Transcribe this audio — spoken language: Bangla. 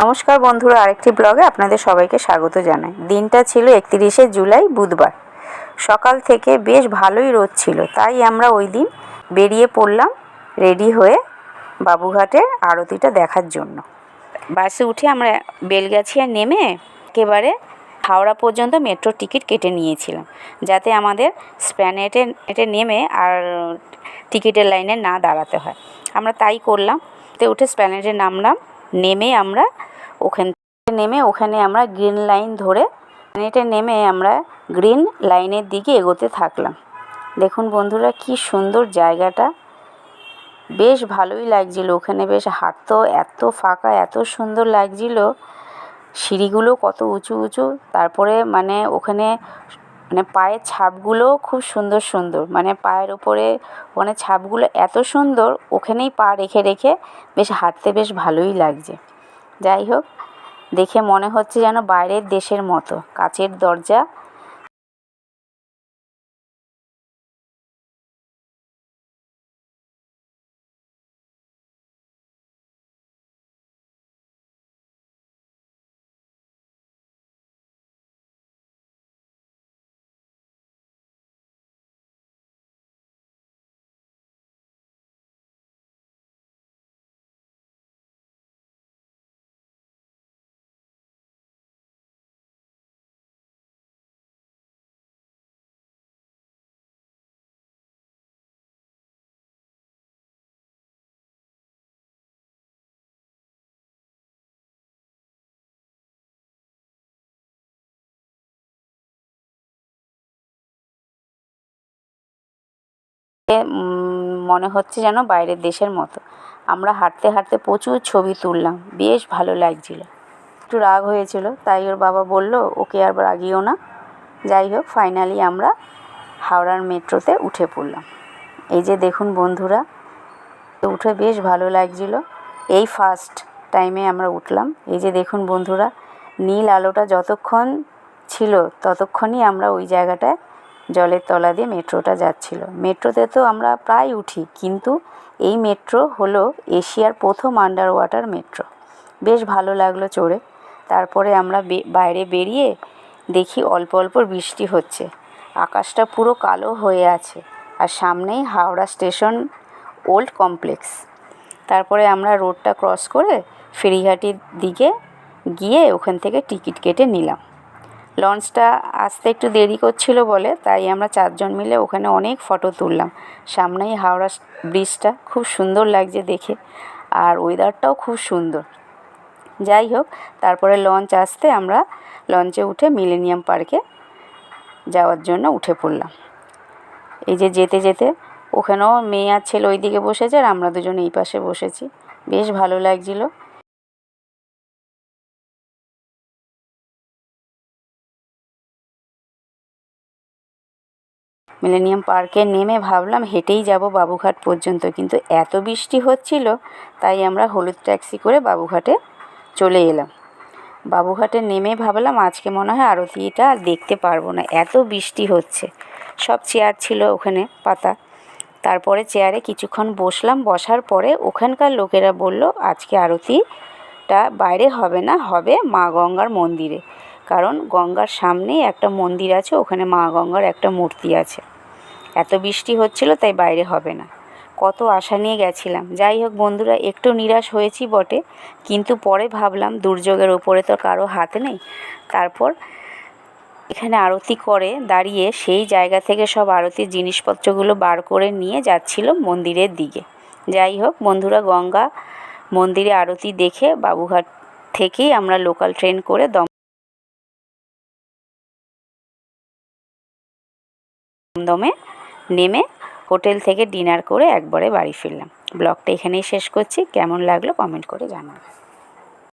নমস্কার বন্ধুরা, আরেকটি ব্লগে আপনাদের সবাইকে স্বাগত জানাই। দিনটা ছিল একত্রিশে জুলাই, বুধবার। সকাল থেকে বেশ ভালোই রোদ ছিল, তাই আমরা ওই দিন বেরিয়ে পড়লাম রেডি হয়ে বাবুঘাটের আরতিটা দেখার জন্য। বাসে উঠে আমরা বেলগাছিয়া নেমে একেবারে হাওড়া পর্যন্ত মেট্রো টিকিট কেটে নিয়েছিলাম, যাতে আমাদের স্প্যানেটে এটে নেমে আর টিকিটের লাইনে না দাঁড়াতে হয়। আমরা তাই করলাম, তে উঠে স্প্যানেটে নামলাম। নেমে আমরা ওখান থেকে নেমে ওখানে আমরা গ্রিন লাইন ধরে স্প্যানেটে নেমে আমরা গ্রিন লাইনের দিকে এগোতে থাকলাম। দেখুন বন্ধুরা কি সুন্দর জায়গাটা। বেশ ভালোই লাগছিল ওখানে, বেশ হাঁটতেও এত ফাঁকা, এত সুন্দর লাগছিল। সিঁড়িগুলো কত উঁচু উঁচু, তারপরে মানে ওখানে মানে পায়ের ছাপগুলোও খুব সুন্দর সুন্দর। মানে পায়ের ওপরে ওখানে ছাপগুলো এত সুন্দর, ওখানেই পা রেখে রেখে বেশ হাঁটতে বেশ ভালোই লাগছে। যাই হোক, দেখে মনে হচ্ছে যেন বাইরের দেশের মতো, কাচের দরজা মনে হচ্ছে যেন বাইরের দেশের মতো। আমরা হাঁটতে হাঁটতে প্রচুর ছবি তুললাম। বেশ ভালো লাগছিল। একটু রাগ হয়েছিল, তাই ওর বাবা বলল, ওকে আর রাগিও না। যাই হোক ফাইনালি আমরা হাওড়ার মেট্রোতে উঠে পড়লাম। এই যে দেখুন বন্ধুরা, উঠে বেশ ভালো লাগছিল। এই ফার্স্ট টাইমে আমরা উঠলাম। এই যে দেখুন বন্ধুরা, নীল আলোটা যতক্ষণ ছিল, ততক্ষণই আমরা ওই জায়গাটায় জলের তলা দিয়ে মেট্রোটা যাচ্ছিল। মেট্রোতে তো আমরা প্রায় উঠি, কিন্তু এই মেট্রো হলো এশিয়ার প্রথম আন্ডার ওয়াটার মেট্রো। বেশ ভালো লাগল চড়ে। তারপরে আমরা বাইরে বেরিয়ে দেখি অল্প অল্প বৃষ্টি হচ্ছে। আকাশটা পুরো কালো হয়ে আছে আর সামনেই হাওড়া স্টেশন ওল্ড কমপ্লেক্স। তারপরে আমরা রোডটা ক্রস করে ফেরিঘাটির দিকে গিয়ে ওখান থেকে টিকিট কেটে নিলাম। লঞ্চটা আসতে একটু দেরি করছিল বলে, তাই আমরা চারজন মিলে ওখানে অনেক ফটো তুললাম। সামনেই হাওড়া ব্রিজটা খুব সুন্দর লাগছে দেখে, আর ওয়েদারটাও খুব সুন্দর। যাই হোক, তারপরে লঞ্চ আসতে আমরা লঞ্চে উঠে মিলেনিয়াম পার্কে যাওয়ার জন্য উঠে পড়লাম। এই যে যেতে যেতে, ওখানেও মেয়ে আর ছেলে ওই দিকে বসেছে আর আমরা দুজন এই পাশে বসেছি। বেশ ভালো লাগছিল। মিলেনিয়াম পার্কে নেমে ভাবলাম হেঁটেই যাব বাবুঘাট পর্যন্ত। কিন্তু এত বৃষ্টি হচ্ছিল, তাই আমরা হলুদ ট্যাক্সি করে বাবুঘাটে চলে এলাম। বাবুঘাটে নেমে ভাবলাম, আজকে মনে হয় আরতিটা আর দেখতে পারব না, এত বৃষ্টি হচ্ছে। সব চেয়ার ছিল ওখানে, পাতা। তারপরে চেয়ারে কিছুক্ষণ বসলাম, বসার পরে ওখানকার লোকেরা বলল, আজকে আরতিটা বাইরে হবে না, হবে মা গঙ্গার মন্দিরে। কারণ গঙ্গার সামনেই একটা মন্দির আছে, ওখানে মা গঙ্গার একটা মূর্তি আছে। এত বৃষ্টি হচ্ছিল, তাই বাইরে হবে না। কত আশা নিয়ে গেছিলাম। যাই হোক বন্ধুরা, একটু নিরাশ হয়েছি বটে, কিন্তু পরে ভাবলাম দুর্যোগের ওপরে তো কারও হাত নেই। তারপর এখানে আরতি করে দাঁড়িয়ে সেই জায়গা থেকে সব আরতির জিনিসপত্রগুলো বার করে নিয়ে যাচ্ছিল মন্দিরের দিকে। যাই হোক বন্ধুরা, গঙ্গা মন্দিরে আরতি দেখে বাবুঘাট থেকেই আমরা লোকাল ট্রেন করে দম দমদমে নেমে হোটেল থেকে ডিনার করে একবারে বাড়ি ফিরলাম। ব্লগটা এখানেই শেষ করছি। কেমন লাগল কমেন্ট করে জানাবেন